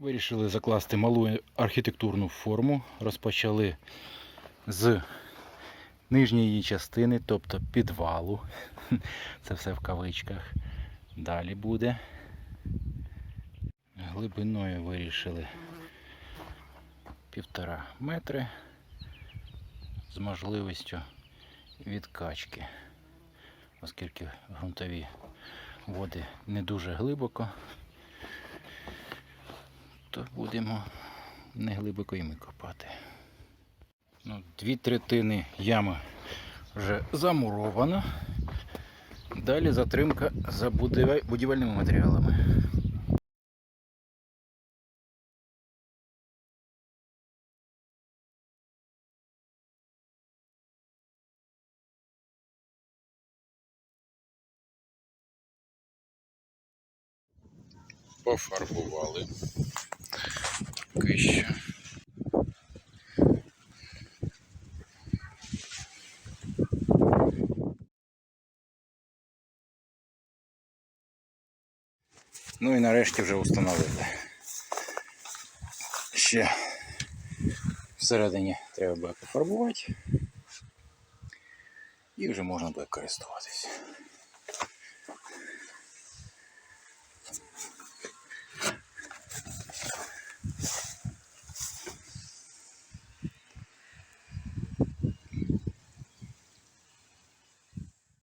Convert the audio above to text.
Вирішили закласти малу архітектурну форму. Розпочали з нижньої частини, тобто підвалу. Це все в кавичках. Далі буде. Глибиною вирішили півтора метри з можливістю відкачки, оскільки ґрунтові води не дуже глибоко, то будемо не глибоко і копати. Ну, дві третини ями вже замуровано. Далі затримка за будівельними матеріалами. Пофарбували. Поки. Ну і нарешті вже встановили. Ще всередині треба буде пофарбувати. І вже можна буде користуватися.